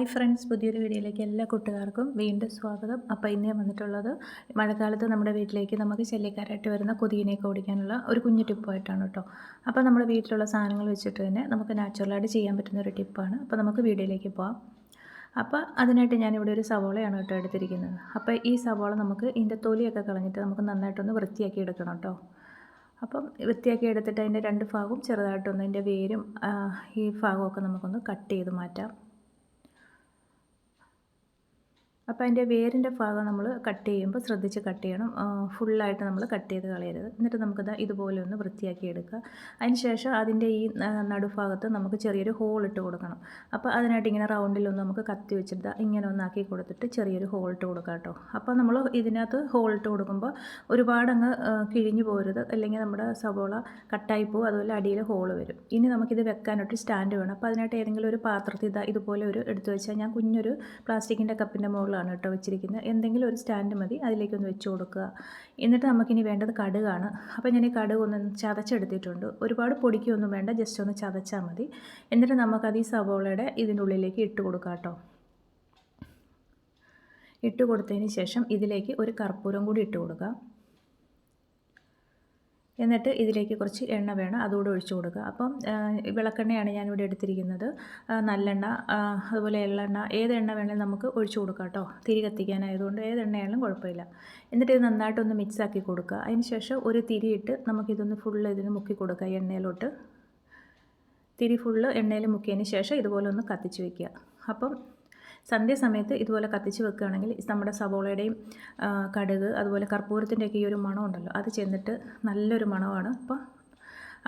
Hi friends പുതിയൊരു വീഡിയോയിലേക്ക് എല്ലാ കൂട്ടുകാർക്കും വീണ്ടും സ്വാഗതം. അപ്പോൾ ഇന്നേ വന്നിട്ടുള്ളത് മഴക്കാലത്ത് നമ്മുടെ വീട്ടിലേക്ക് നമുക്ക് ശല്യക്കാരായിട്ട് വരുന്ന കൊതുകിനെയൊക്കെ ഓടിക്കാനുള്ള ഒരു കുഞ്ഞു ടിപ്പായിട്ടാണ് കേട്ടോ. അപ്പോൾ നമ്മുടെ വീട്ടിലുള്ള സാധനങ്ങൾ വെച്ചിട്ട് തന്നെ നമുക്ക് നാച്ചുറലായിട്ട് ചെയ്യാൻ പറ്റുന്ന ഒരു ടിപ്പാണ് അപ്പോൾ നമുക്ക് വീഡിയോയിലേക്ക് പോവാം. അപ്പോൾ അതിനായിട്ട് ഞാനിവിടെ ഒരു സവോളയാണ് കേട്ടോ എടുത്തിരിക്കുന്നത്. അപ്പോൾ ഈ സവോള നമുക്ക് ഇതിന്റെ തൊലിയൊക്കെ കളഞ്ഞിട്ട് നമുക്ക് നന്നായിട്ടൊന്ന് വൃത്തിയാക്കി എടുക്കണം കേട്ടോ. അപ്പം വൃത്തിയാക്കി എടുത്തിട്ട് അതിന്റെ രണ്ട് ഭാഗവും ചെറുതായിട്ടൊന്ന് അതിന്റെ വേരും ഈ ഭാഗമൊക്കെ നമുക്കൊന്ന് കട്ട് ചെയ്ത് മാറ്റാം. അപ്പോൾ അതിന്റെ വേരിന്റെ ഭാഗം നമ്മൾ കട്ട് ചെയ്യുമ്പോൾ ശ്രദ്ധിച്ച് കട്ട് ചെയ്യണം. ഫുള്ളായിട്ട് നമ്മൾ കട്ട് ചെയ്ത് കളയരുത്. എന്നിട്ട് നമുക്കത് ഇതുപോലെ ഒന്ന് വൃത്തിയാക്കി എടുക്കുക. അതിന് ശേഷം അതിന്റെ ഈ നടുഭാഗത്ത് നമുക്ക് ചെറിയൊരു ഹോൾ ഇട്ട് കൊടുക്കണം. അപ്പോൾ അതിനായിട്ട് ഇങ്ങനെ റൗണ്ടിലൊന്ന് നമുക്ക് കത്തി വെച്ചിട്ട് ഇങ്ങനെ ഒന്നാക്കി കൊടുത്തിട്ട് ചെറിയൊരു ഹോൾ ഇട്ട് കൊടുക്കുക കേട്ടോ. അപ്പോൾ നമ്മൾ ഇതിനകത്ത് ഹോൾ ഇട്ട് കൊടുക്കുമ്പോൾ ഒരുപാടങ്ങ് കിഴിഞ്ഞു പോരുത്. അല്ലെങ്കിൽ നമ്മുടെ സവോള കട്ടായി പോകും അതുപോലെ അടിയിൽ ഹോൾ വരും. ഇനി നമുക്കിത് വെക്കാനൊരു സ്റ്റാൻഡ് വേണം. അപ്പോൾ അതിനായിട്ട് ഏതെങ്കിലും ഒരു പാത്രത്തിൽ ഇതാ ഇതുപോലെ ഒരു എടുത്തു വെച്ചാൽ ഞാൻ കുഞ്ഞൊരു പ്ലാസ്റ്റിക്കിന്റെ കപ്പിന്റെ മുകളിലാണ് ആണ് കേട്ടോ വെച്ചിരിക്കുന്നത്. എന്തെങ്കിലും ഒരു സ്റ്റാൻഡ് മതി അതിലേക്കൊന്ന് വെച്ച് കൊടുക്കുക. എന്നിട്ട് നമുക്കിനി വേണ്ടത് കടുകാണ്. അപ്പോൾ ഞാൻ ഈ കടുക് ഒന്ന് ചതച്ചെടുത്തിട്ടുണ്ട്. ഒരുപാട് പൊടിക്കൊന്നും വേണ്ട ജസ്റ്റ് ഒന്ന് ചതച്ചാൽ മതി. എന്നിട്ട് നമുക്കത് ഈ സവോളയുടെ ഇതിന്റെ ഉള്ളിലേക്ക് ഇട്ട് കൊടുക്കാം കേട്ടോ. ഇട്ട് കൊടുത്തതിന് ശേഷം ഇതിലേക്ക് ഒരു കർപ്പൂരം കൂടി ഇട്ട് കൊടുക്കുക എന്നിട്ട് ഇതിലേക്ക് കുറച്ച് എണ്ണ വേണം അതുകൂടെ ഒഴിച്ചു കൊടുക്കുക. അപ്പം വിളക്കെണ്ണയാണ് ഞാനിവിടെ എടുത്തിരിക്കുന്നത്. നല്ലെണ്ണ അതുപോലെ എള്ളെണ്ണ ഏത് എണ്ണ വേണമെങ്കിലും നമുക്ക് ഒഴിച്ചു കൊടുക്കാം കേട്ടോ. തിരി കത്തിക്കാനായതുകൊണ്ട് ഏത് എണ്ണയാണെങ്കിലും കുഴപ്പമില്ല. എന്നിട്ട് ഇത് നന്നായിട്ടൊന്ന് മിക്സാക്കി കൊടുക്കുക. അതിന് ശേഷം ഒരു തിരിയിട്ട് നമുക്കിതൊന്ന് ഫുള്ള് ഇതിന് മുക്കി കൊടുക്കുക എണ്ണയിലോട്ട്. തിരി ഫുള്ള് എണ്ണയിൽ മുക്കിയതിന് ശേഷം ഇതുപോലെ ഒന്ന് കത്തിച്ച് വയ്ക്കുക അപ്പം സന്ധ്യാസമയത്ത് ഇതുപോലെ കത്തിച്ച് വെക്കുകയാണെങ്കിൽ നമ്മുടെ സവോളയുടെയും കടുക് അതുപോലെ കർപ്പൂരത്തിന്റെയൊക്കെ ഈ ഒരു മണം ഉണ്ടല്ലോ അത് ചെന്നിട്ട് നല്ലൊരു മണമാണ്. അപ്പോൾ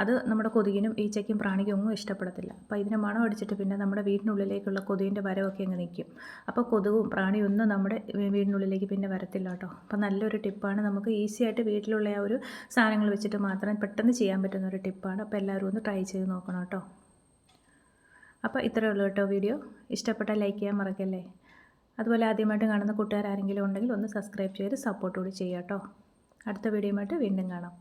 അത് നമ്മുടെ കൊതുകിനും ഈച്ചയ്ക്കും പ്രാണിക്കും ഒന്നും ഇഷ്ടപ്പെടത്തില്ല. അപ്പോൾ ഇതിനെ മണം അടിച്ചിട്ട് പിന്നെ നമ്മുടെ വീടിനുള്ളിലേക്കുള്ള കൊതുകിന്റെ വരവൊക്കെ അങ്ങ് നിൽക്കും. അപ്പോൾ കൊതുകും പ്രാണിയും ഒന്നും നമ്മുടെ വീടിനുള്ളിലേക്ക് പിന്നെ വരത്തില്ല കേട്ടോ. അപ്പോൾ നല്ലൊരു ടിപ്പാണ്. നമുക്ക് ഈസി ആയിട്ട് വീട്ടിലുള്ള ആ ഒരു സാധനങ്ങൾ വെച്ചിട്ട് മാത്രം പെട്ടെന്ന് ചെയ്യാൻ പറ്റുന്ന ഒരു ടിപ്പാണ്. അപ്പോൾ എല്ലാവരും ഒന്ന് ട്രൈ ചെയ്ത് നോക്കണം കേട്ടോ. അപ്പോൾ ഇത്രയേ ഉള്ളൂ കേട്ടോ വീഡിയോ. ഇഷ്ടപ്പെട്ടാൽ ലൈക്ക് ചെയ്യാൻ മറക്കല്ലേ? അതുപോലെ ആദ്യമായിട്ട് കാണുന്ന കൂട്ടുകാർ ആരെങ്കിലും ഉണ്ടെങ്കിൽ ഒന്ന് സബ്സ്ക്രൈബ് ചെയ്ത് സപ്പോർട്ട് കൂടി ചെയ്യാം കേട്ടോ. അടുത്ത വീഡിയോയുമായിട്ട് വീണ്ടും കാണാം.